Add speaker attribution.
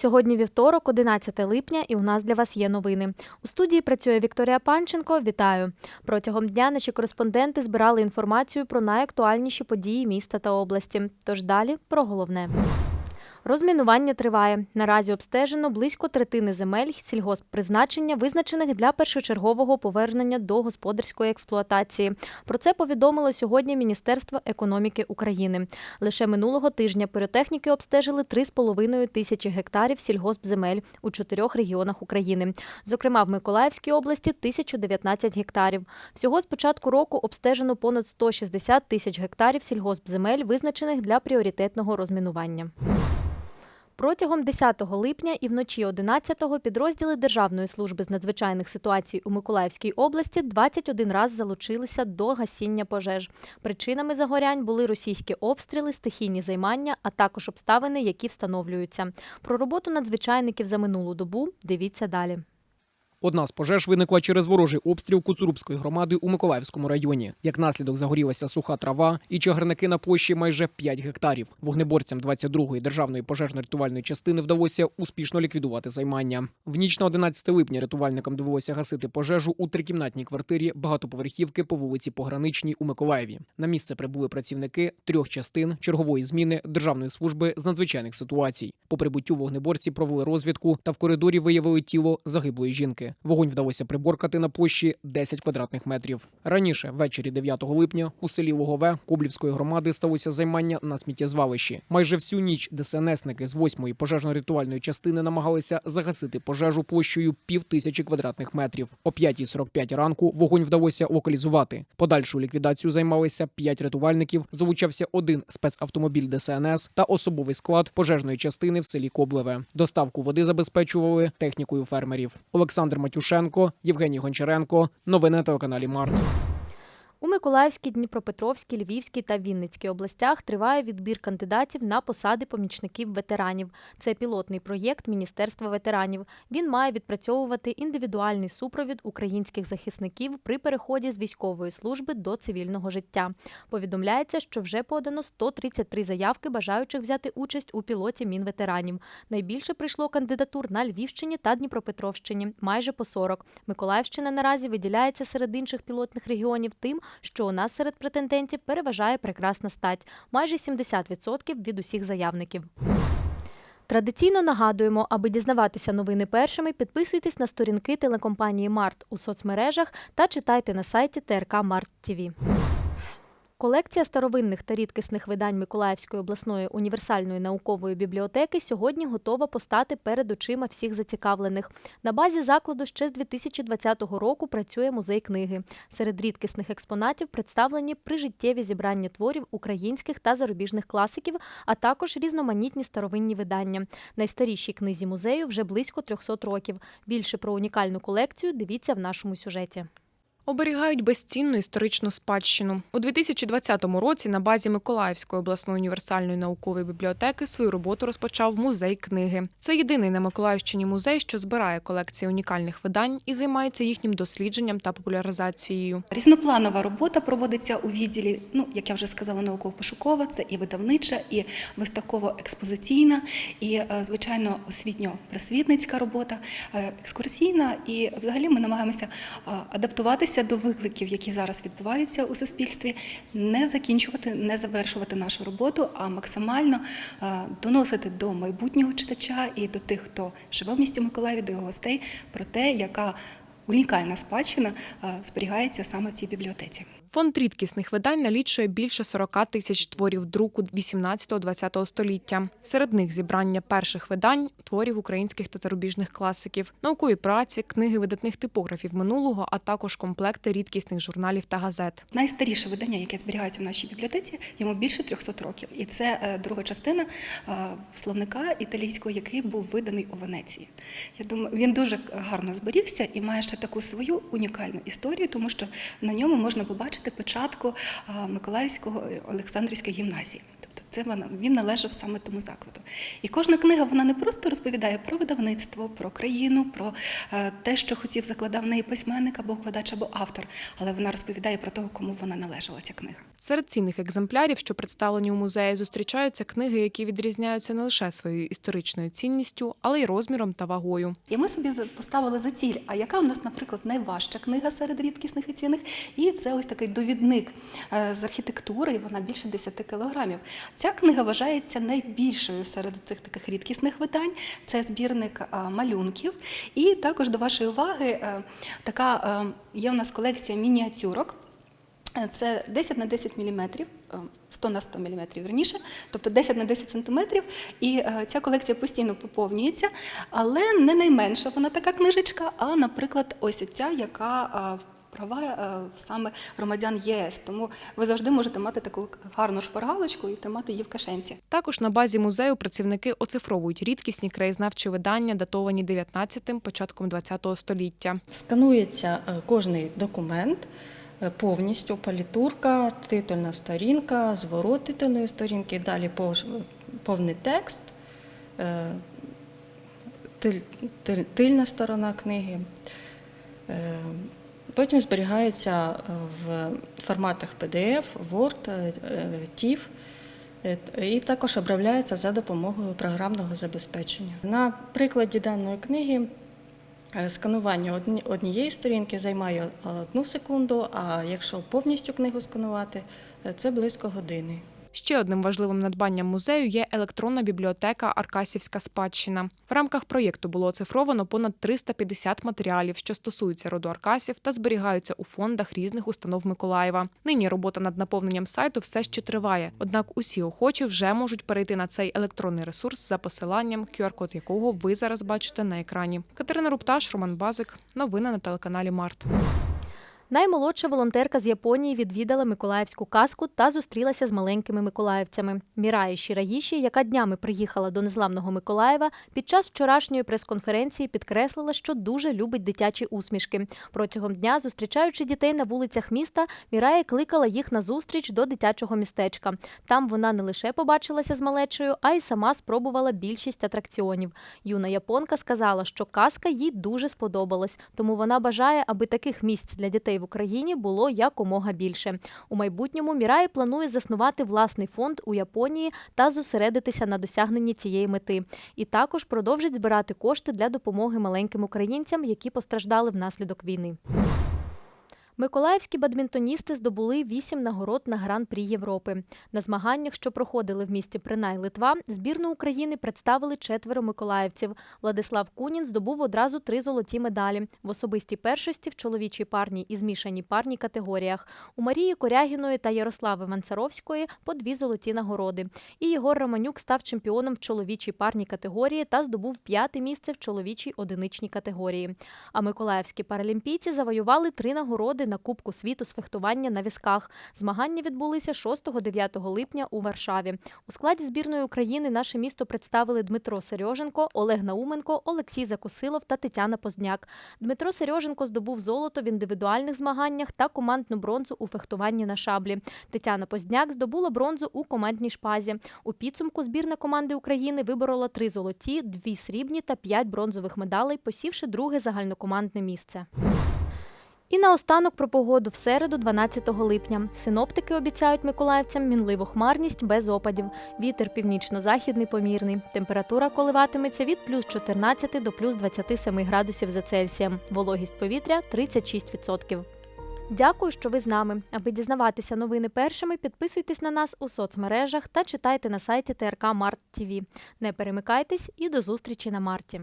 Speaker 1: Сьогодні вівторок, 11 липня, і у нас для вас є новини. У студії працює Вікторія Панченко. Вітаю! Протягом дня наші кореспонденти збирали інформацію про найактуальніші події міста та області. Тож далі про головне. Розмінування триває. Наразі обстежено близько третини земель сільгосппризначення, визначених для першочергового повернення до господарської експлуатації. Про це повідомило сьогодні Міністерство економіки України. Лише минулого тижня піротехніки обстежили 3,5 тисячі гектарів сільгоспземель у чотирьох регіонах України. Зокрема, в Миколаївській області 1019 гектарів. Всього з початку року обстежено понад 160 тисяч гектарів сільгоспземель, визначених для пріоритетного розмінування. Протягом 10 липня і вночі 11-го підрозділи Державної служби з надзвичайних ситуацій у Миколаївській області 21 раз залучилися до гасіння пожеж. Причинами загорянь були російські обстріли, стихійні займання, а також обставини, які встановлюються. Про роботу надзвичайників за минулу добу дивіться далі.
Speaker 2: Одна з пожеж виникла через ворожий обстріл Куцурубської громади у Миколаївському районі. Як наслідок загорілася суха трава і чагарники на площі майже 5 гектарів. Вогнеборцям 22-ї державної пожежно-рятувальної частини вдалося успішно ліквідувати займання. В ніч на 11 липня рятувальникам довелося гасити пожежу у трикімнатній квартирі багатоповерхівки по вулиці Пограничній у Миколаєві. На місце прибули працівники трьох частин чергової зміни Державної служби з надзвичайних ситуацій. По прибуттю вогнеборці провели розвідку та в коридорі виявили тіло загиблої жінки. Вогонь вдалося приборкати на площі 10 квадратних метрів. Раніше, ввечері 9 липня, у селі Лугове Коблівської громади сталося займання на сміттєзвалищі. Майже всю ніч ДСНСники з 8-ї пожежно-рятувальної частини намагалися загасити пожежу площею пів тисячі квадратних метрів. О 5.45 ранку вогонь вдалося локалізувати. Подальшу ліквідацію займалися 5 рятувальників. Залучався один спецавтомобіль ДСНС та особовий склад пожежної частини в селі Коблеве. Доставку води забезпечували технікою фермерів. Олександр Матюшенко, Євгеній Гончаренко. Новини на телеканалі Март.
Speaker 1: У Миколаївській, Дніпропетровській, Львівській та Вінницькій областях триває відбір кандидатів на посади помічників ветеранів. Це пілотний проєкт Міністерства ветеранів. Він має відпрацьовувати індивідуальний супровід українських захисників при переході з військової служби до цивільного життя. Повідомляється, що вже подано 133 заявки бажаючих взяти участь у пілоті Мінветеранів. Найбільше прийшло кандидатур на Львівщині та Дніпропетровщині майже по 40. Миколаївщина наразі виділяється серед інших пілотних регіонів тим, що у нас серед претендентів переважає прекрасна стать майже 70% від усіх заявників. Традиційно нагадуємо, аби дізнаватися новини першими, підписуйтесь на сторінки телекомпанії Март у соцмережах та читайте на сайті ТРК Март ТІВІ. Колекція старовинних та рідкісних видань Миколаївської обласної універсальної наукової бібліотеки сьогодні готова постати перед очима всіх зацікавлених. На базі закладу ще з 2020 року працює музей книги. Серед рідкісних експонатів представлені прижиттєві зібрання творів українських та зарубіжних класиків, а також різноманітні старовинні видання. Найстарішій книзі музею вже близько 300 років. Більше про унікальну колекцію дивіться в нашому сюжеті.
Speaker 3: Оберігають безцінну історичну спадщину. У 2020 році на базі Миколаївської обласної універсальної наукової бібліотеки свою роботу розпочав музей книги. Це єдиний на Миколаївщині музей, що збирає колекції унікальних видань і займається їхнім дослідженням та популяризацією.
Speaker 4: Різнопланова робота проводиться у відділі, ну як я вже сказала, науково-пошукова, це і видавнича, і виставково-експозиційна, і е, звичайно освітньо-просвітницька робота, е, екскурсійна. І взагалі ми намагаємося е, адаптуватися до викликів, які зараз відбуваються у суспільстві, не закінчувати, не завершувати нашу роботу, а максимально доносити до майбутнього читача і до тих, хто живе в місті Миколаєві, до його гостей про те, яка унікальна спадщина зберігається саме в цій бібліотеці.
Speaker 3: Фонд рідкісних видань налічує більше 40 тисяч творів друку 18-20 століття. Серед них зібрання перших видань, творів українських та зарубіжних класиків, наукові праці, книги видатних типографів минулого, а також комплекти рідкісних журналів та газет.
Speaker 4: Найстаріше видання, яке зберігається в нашій бібліотеці, йому більше 300 років, і це е, друга частина е, словника італійського, який був виданий у Венеції. Я думаю, він дуже гарно зберігся і має ще таку свою унікальну історію, тому що на ньому можна побачити початку Миколаївського Олександрівської гімназії. Тобто це вона він належав саме тому закладу. І кожна книга вона не просто розповідає про видавництво, про країну, про е, те, що хотів закладав в неї письменник або вкладач, або автор, але вона розповідає про того, кому вона належала ця книга.
Speaker 3: Серед цінних екземплярів, що представлені у музеї, зустрічаються книги, які відрізняються не лише своєю історичною цінністю, але й розміром та вагою.
Speaker 4: І ми собі поставили за ціль, а яка у нас, наприклад, найважча книга серед рідкісних і цінних? І це ось такий довідник е, з архітектури, і вона більше 10 кілограмів. Ця книга вважається найбільшою серед цих таких рідкісних видань. Це збірник е, малюнків. І також до вашої уваги е, така є у нас колекція мініатюрок. Е, Це 10 на 10 мм, 100 на 100 мм верніше, тобто 10 на 10 см. І е, ця колекція постійно поповнюється, але не найменша вона така книжечка, а, наприклад, ось оця, яка е, права е, саме громадян єС. Тому ви завжди можете мати таку гарну шпаргалочку і тримати її в кишенці.
Speaker 3: Також на базі музею працівники оцифровують рідкісні краєзнавчі видання, датовані 19-тим, початком 20-го століття.
Speaker 5: Сканується е, кожний документ е, повністю, палітурка, титульна сторінка, зворот титульної сторінки, далі повний текст, е, тиль- тиль- тильна сторона книги. Е, Потім зберігається е, в форматах PDF, Word, TIFF, і також обробляється за допомогою програмного забезпечення. На прикладі даної книги Сканування одні- однієї сторінки займає е, одну секунду, а якщо повністю книгу сканувати, е, це близько години.
Speaker 3: Ще одним важливим надбанням музею є електронна бібліотека Аркасівська спадщина. В рамках проєкту було оцифровано понад 350 матеріалів, що стосуються роду Аркасів та зберігаються у фондах різних установ Миколаєва. Нині робота над наповненням сайту все ще триває. Однак усі охочі вже можуть перейти на цей електронний ресурс за посиланням, QR-код якого ви зараз бачите на екрані. Катерина Рупташ, Роман Базик. Новини на телеканалі Март.
Speaker 1: Наймолодша волонтерка з Японії відвідала Миколаївську казку та зустрілася з маленькими миколаївцями. Міраї Шіраїші, яка днями приїхала до незламного Миколаєва, під час вчорашньої прес-конференції підкреслила, що дуже любить дитячі усмішки. Протягом дня, зустрічаючи дітей на вулицях міста, Мірая кликала їх на зустріч до дитячого містечка. Там вона не лише побачилася з малечею, а й сама спробувала більшість атракціонів. Юна японка сказала, що казка їй дуже сподобалась, тому вона бажає, аби таких місць для дітей в Україні було якомога більше. У майбутньому Мірай планує заснувати власний фонд у Японії та зосередитися на досягненні цієї мети. І також продовжить збирати кошти для допомоги маленьким українцям, які постраждали внаслідок війни. Миколаївські бадмінтоністи здобули вісім нагород на гран-прі Європи. На змаганнях, що проходили в місті Принай Литва, збірну України представили четверо миколаївців. Владислав Кунін здобув одразу три золоті медалі в особистій першості в чоловічій парній і змішаній парній категоріях. У Марії Корягіної та Ярослави Ванцаровської по дві золоті нагороди. І Єгор Романюк став чемпіоном в чоловічій парній категорії та здобув п'яте місце в чоловічій одиничній категорії. А миколаївські паралімпійці завоювали три нагороди на Кубку світу з фехтування на візках. Змагання відбулися 6-9 липня у Варшаві. У складі збірної України наше місто представили Дмитро Сереженко, Олег Науменко, Олексій Закусилов та Тетяна Поздняк. Дмитро Сереженко здобув золото в індивідуальних змаганнях та командну бронзу у фехтуванні на шаблі. Тетяна Поздняк здобула бронзу у командній шпазі. У підсумку збірна команди України виборола три золоті, дві срібні та п'ять бронзових медалей, посівши друге загальнокомандне місце. І наостанок про погоду в середу, 12 липня. Синоптики обіцяють миколаївцям мінливу хмарність без опадів. Вітер північно-західний помірний. Температура коливатиметься від плюс 14 до плюс 27 градусів за Цельсієм. Вологість повітря 36%. Дякую, що ви з нами. Аби дізнаватися новини першими, підписуйтесь на нас у соцмережах та читайте на сайті ТРК Март ТВ. Не перемикайтесь і до зустрічі на марті.